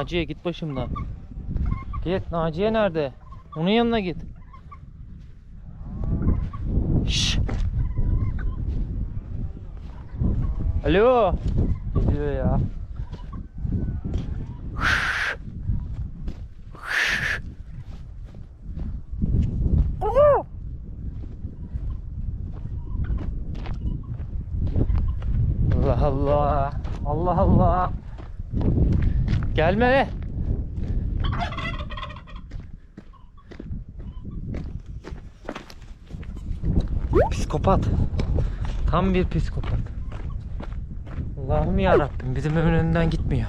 Naciye git başımdan. Git Naciye nerede? Onun yanına git. Şşş. Alo. Geliyor ya. Allah Allah. Allah Allah. Gelme be. Psikopat. Tam bir psikopat. Allah'ım ya Rabbim bizim evin önünden gitmiyor.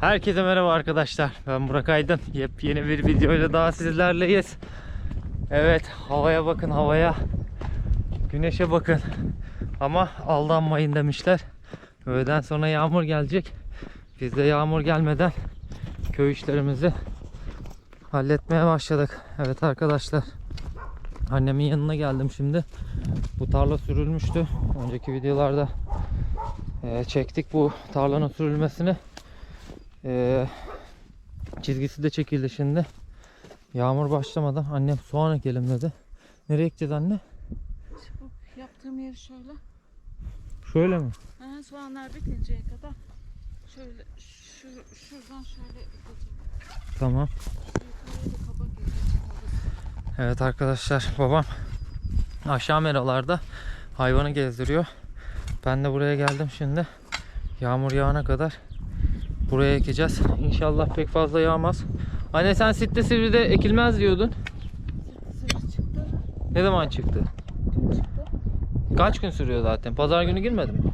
Herkese merhaba arkadaşlar. Ben Burak Aydın. Yepyeni bir videoyla daha sizlerleyiz. Evet, havaya bakın havaya. Güneşe bakın. Ama aldanmayın demişler. Öğleden sonra yağmur gelecek. Biz de yağmur gelmeden köy işlerimizi halletmeye başladık. Evet arkadaşlar. Annemin yanına geldim şimdi. Bu tarla sürülmüştü. Önceki videolarda e, çektik bu tarlanın sürülmesini. E, çizgisi de çekildi şimdi. Yağmur başlamadan annem soğan ekelim dedi. Nereye ekeceğiz anne? Yaptığım yeri şöyle. Şöyle mi? Ha, soğanlar bitinceye kadar şöyle şu, şuradan şöyle gideceğim. Tamam. Evet arkadaşlar babam aşağı meralarda hayvanı gezdiriyor. Ben de buraya geldim şimdi. Yağmur yağana kadar buraya ekeceğiz. İnşallah pek fazla yağmaz. Anne sen Sitte Sivri'de ekilmez diyordun. Sırf çıktı. Ne zaman çıktı? Dün çıktı. Kaç gün sürüyor zaten? Pazar günü girmedi mi? Yok.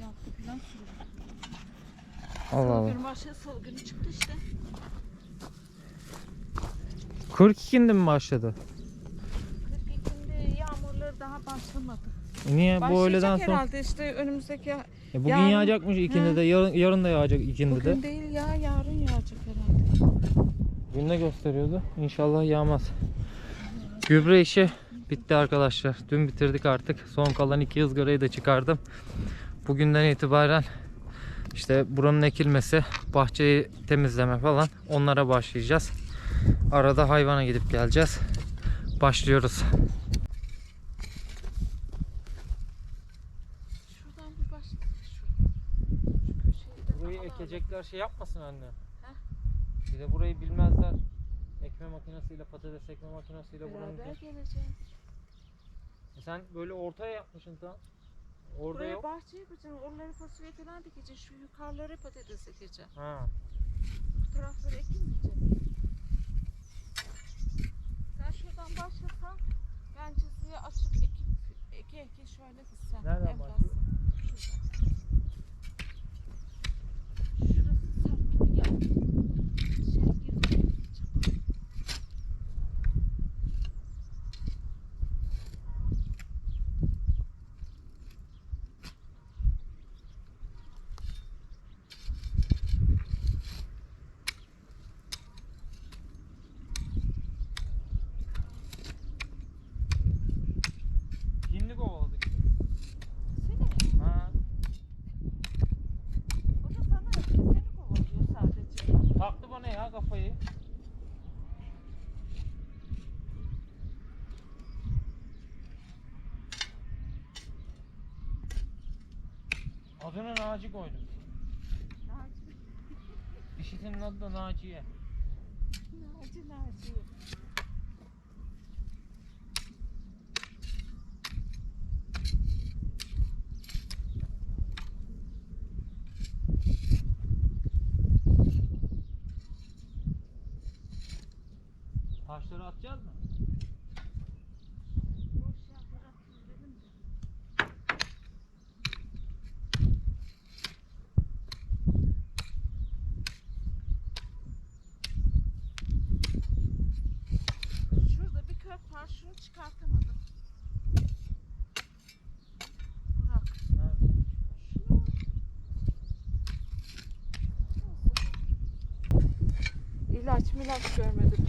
Yaptı falan sürüyor. Allah Allah. Salı günü başladı. Salı günü çıktı işte. 42'inde mi başladı? 42'inde yağmurları daha başlamadı. Niye bu öğleden sonra? herhalde işte önümüzdeki ya- E, bugün Yarın- yağacakmış ikindi de yarın, yarın da yağacak ikindi de. bugün değil ya yarın yağacak herhalde. Gün ne gösteriyordu? İnşallah yağmaz. Gübre işi bitti arkadaşlar. Dün bitirdik artık. Son kalan iki ızgarayı da çıkardım. Bugünden itibaren işte buranın ekilmesi, bahçeyi temizleme falan onlara başlayacağız. Arada hayvana gidip geleceğiz. Başlıyoruz. Burayı ekecekler şey yapmasın anne. Bir de burayı bilmezler. Ekme makinesiyle patates ekme makinesiyle buranın Beraber geleceğiz. E sen böyle ortaya yapmışsın tam. Orada Buraya yok. bahçe yapacağım. Oraları fasulye falan dikeceğim. Şu yukarıları patates ekeceğim. Ha. Bu tarafları ekilmeyecek. Sen şuradan başlasan ben çizgiyi açıp ekip eke eke şöyle gitsem. Nereden en başlıyor? Şuradan. Adını Naci koydum. Naci, Dişisinin adı da Naciye. Naci, Naci. Taşları atacağız mı? İlaç milaç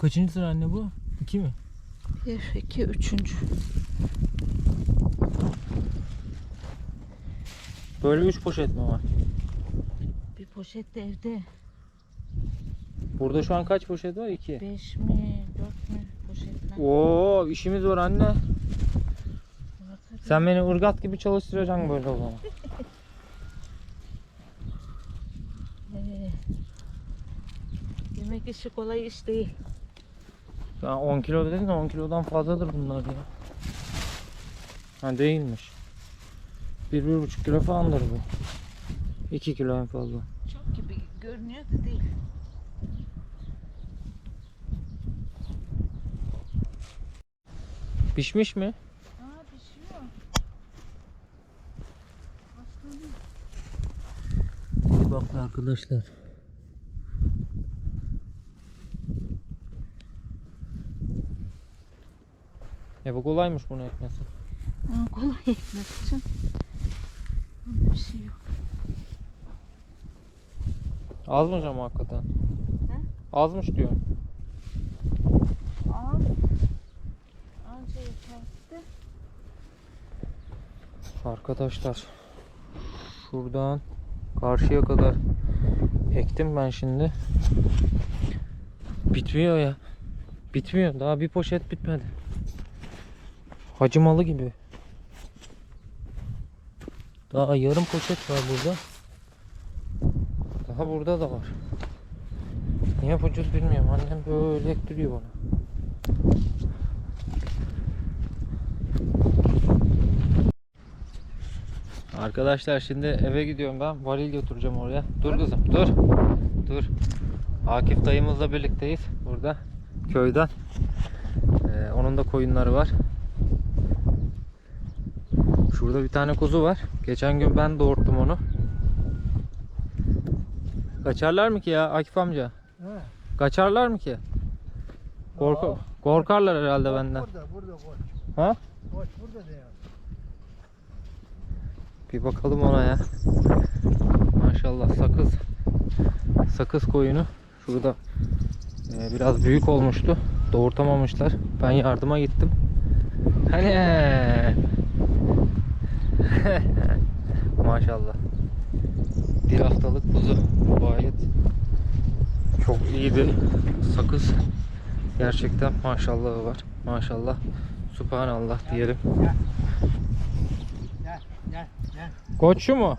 Kaçıncı sıra anne bu? İki mi? Bir, iki, üçüncü. Böyle üç poşet mi var? Bir poşet de evde. Burada şu an kaç poşet var? İki. Beş mi, dört mü poşetler? Oo işimiz var anne. Sen beni ırgat gibi çalıştıracaksın böyle o zaman. Ee, yemek işi kolay iş değil. Ya 10 kilo dedin de 10 kilodan fazladır bunlar ya. Ha değilmiş. 1-1,5 kilo falandır bu. 2 kilo en fazla. Çok gibi görünüyor da değil. Pişmiş mi? Aa pişiyor. Aslanım. Bak arkadaşlar. E bu kolaymış bunu ekmesi. Aa, kolay ekmek için. Bunda bir şey yok. Azmış ama hakikaten. He? Azmış diyor. Aa. Anca yeterli. Arkadaşlar şuradan karşıya kadar ektim ben şimdi. Bitmiyor ya. Bitmiyor. Daha bir poşet bitmedi. Hacımalı gibi. Daha yarım poşet var burada. Daha burada da var. Niye ucuz bilmiyorum. Annem böyle ektiriyor bana. Arkadaşlar şimdi eve gidiyorum ben. Varil götüreceğim oraya. Dur kızım dur. Dur. Akif dayımızla birlikteyiz burada. Köyden. Ee, onun da koyunları var. Şurada bir tane kuzu var. Geçen gün ben doğurttum onu. Kaçarlar mı ki ya Akif amca? Kaçarlar mı ki? Korku Aa. korkarlar herhalde benden. Burada, burada koç. Ha? Koç burada diyor. Bir bakalım ona ya. Maşallah sakız. Sakız koyunu. Şurada e, biraz büyük olmuştu. Doğurtamamışlar. Ben yardıma gittim. Hani Maşallah. Bir haftalık kuzu gayet çok iyiydi. Sakız gerçekten maşallahı var. Maşallah. Subhanallah diyelim. Koçu mu?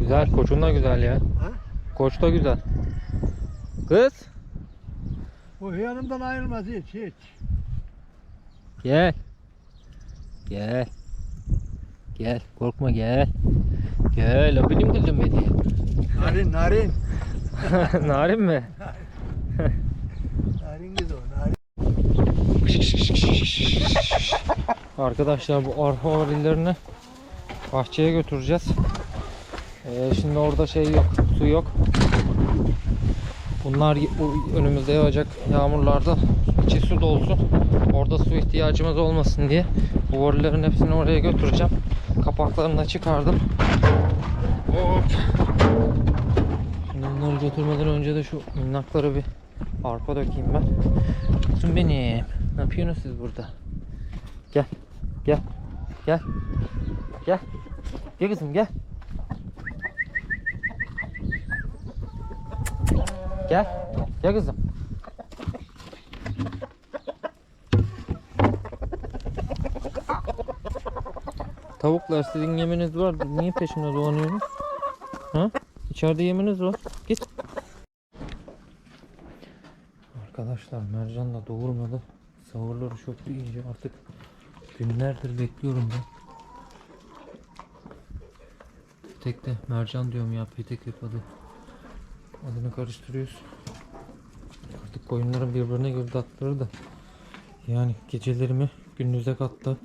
Güzel, koçun da güzel ya. Koç da güzel. Kız, Bu yanımdan ayrılmaz hiç, hiç. gel. Gel. Gel, korkma gel. Gel, o benim kızım benim. Narin, narin. Narin mi? Narin kız o, narin. Arkadaşlar bu arpa varillerini bahçeye götüreceğiz. Ee, şimdi orada şey yok, su yok. Bunlar önümüzde yağacak yağmurlarda içi su dolsun. Orada su ihtiyacımız olmasın diye bu hepsini oraya götüreceğim. Kapaklarını da çıkardım. Hop. Şimdi bunları götürmeden önce de şu minnakları bir arpa dökeyim ben. Kızım benim. Ne yapıyorsunuz siz burada? Gel. Gel. Gel. Gel. Gel kızım gel. Gel. Gel kızım. Tavuklar sizin yeminiz var. Niye peşimde dolanıyorsunuz? Ha? İçeride yeminiz var. Git. Arkadaşlar mercan da doğurmadı. Sahurları çok iyice artık günlerdir bekliyorum ben. Tek de mercan diyorum ya petek yap adı. Adını karıştırıyoruz. Artık koyunların birbirine girdi atları da. Yani gecelerimi gündüze kattı.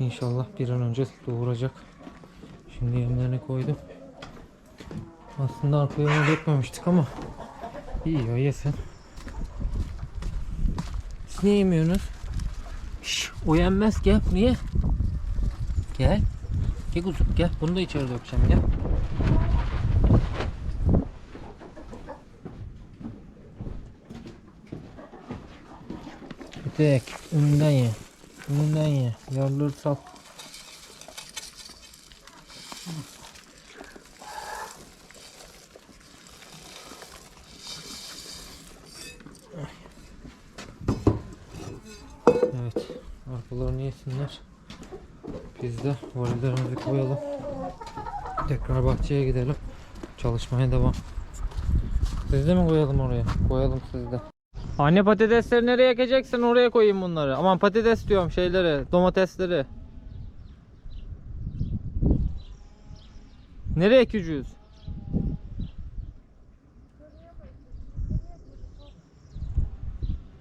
İnşallah bir an önce doğuracak. Şimdi yemlerini koydum. Aslında arkaya onu dökmemiştik ama iyi o yesin. Siz niye yemiyorsunuz? Şş, o yenmez gel niye? Gel. Gel kuzum gel. Bunu da içeri dökeceğim gel. Bir tek önden ye. Önünden ye. Yavruları sal. Evet. Arkalarını yesinler. Biz de varillerimizi koyalım. Tekrar bahçeye gidelim. Çalışmaya devam. Siz de mi koyalım oraya? Koyalım siz de. Anne patatesleri nereye ekeceksin oraya koyayım bunları. Aman patates diyorum şeyleri, domatesleri. Nereye ekeceğiz?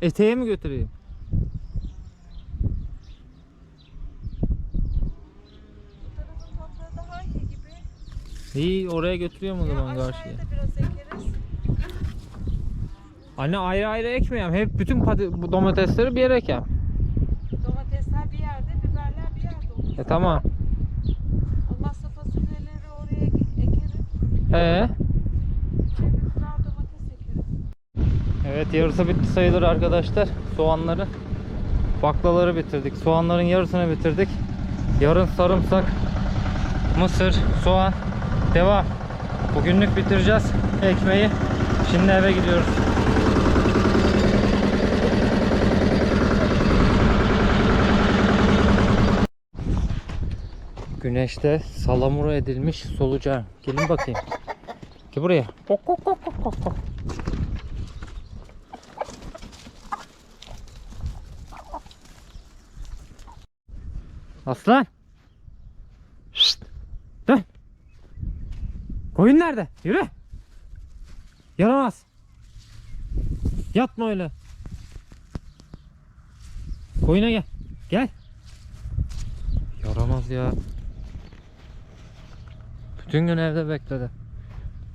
Eteğe mi götüreyim? İyi oraya götürüyorum o zaman karşıya. Anne ayrı ayrı ekmeyeyim. Hep bütün bu domatesleri bir yere ekeyim. Domatesler bir yerde, biberler bir yerde olur. E tamam. Olmazsa fasulyeleri oraya ekerim. Ee? Çevirdiler domates ekerim. Evet yarısı bitti sayılır arkadaşlar. Soğanları. Baklaları bitirdik. Soğanların yarısını bitirdik. Yarın sarımsak, mısır, soğan. Devam. Bugünlük bitireceğiz ekmeği. Şimdi eve gidiyoruz. Güneşte salamura edilmiş solucan. Gelin bakayım. Gel buraya. Aslan. Şşt. Dön. Koyun nerede? Yürü. Yaramaz. Yatma öyle. Koyuna gel. Gel. Yaramaz ya. Bütün gün evde bekledi.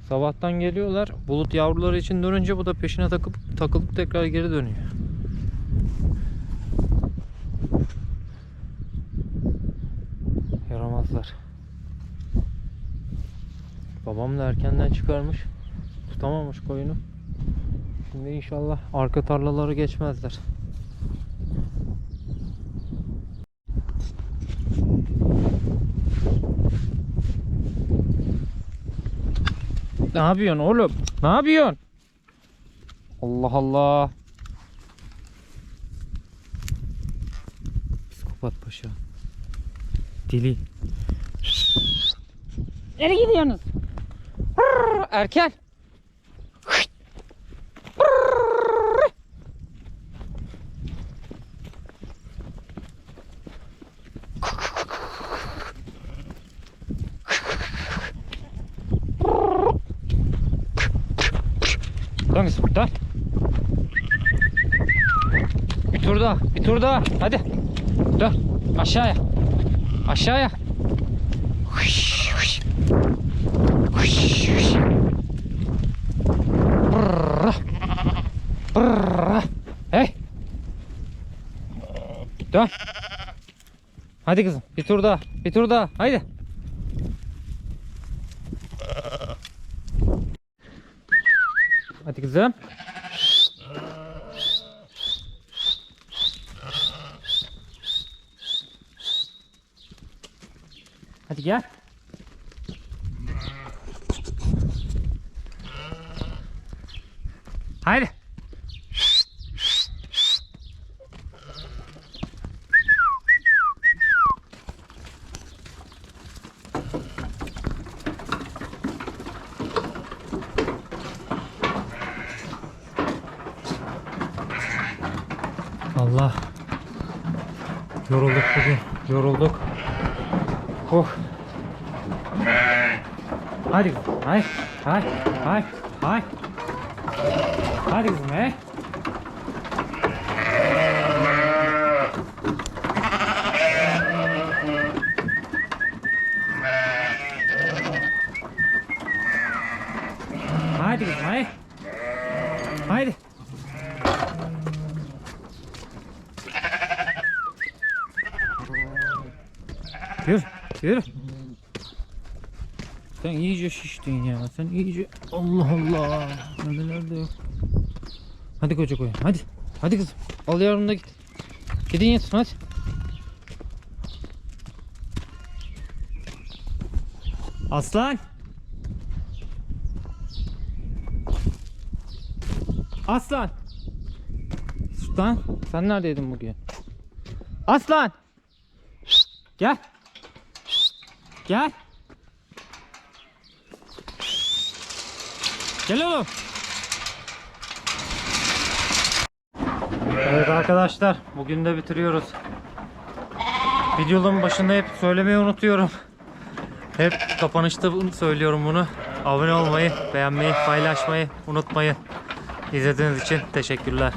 Sabahtan geliyorlar. Bulut yavruları için dönünce bu da peşine takıp takılıp tekrar geri dönüyor. Yaramazlar. Babam da erkenden çıkarmış. Tutamamış koyunu. Şimdi inşallah arka tarlaları geçmezler. Ne yapıyorsun oğlum? Ne yapıyorsun? Allah Allah. Psikopat paşa. Deli. Nereye gidiyorsunuz? Erken. Dön kızım dön. Bir tur daha bir tur daha hadi. Dön aşağıya. Aşağıya. Hış, hış. Hış, hış. Brrrr. Brrrr. Hey. Dön. Hadi kızım bir tur daha bir tur daha haydi. Hadi kızım. Hadi gel. Haydi. Allah. Yorulduk bugün. Yorulduk. Oh. Hadi kızım. Hay. Hay. Hay. Hay. Hadi kızım he. Hadi kızım hay. Haydi. Yürü, yürü. Sen iyice şiştin ya. Sen iyice Allah Allah. Memeler de yok. Hadi koca koyun. Hadi. Hadi kızım. Al yavrum da git. Gidin yatın hadi. Aslan. Aslan. Sultan sen neredeydin bugün? Aslan. Gel. Gel. Gel oğlum. Evet arkadaşlar bugün de bitiriyoruz. Videonun başında hep söylemeyi unutuyorum. Hep kapanışta söylüyorum bunu. Abone olmayı, beğenmeyi, paylaşmayı unutmayın. İzlediğiniz için teşekkürler.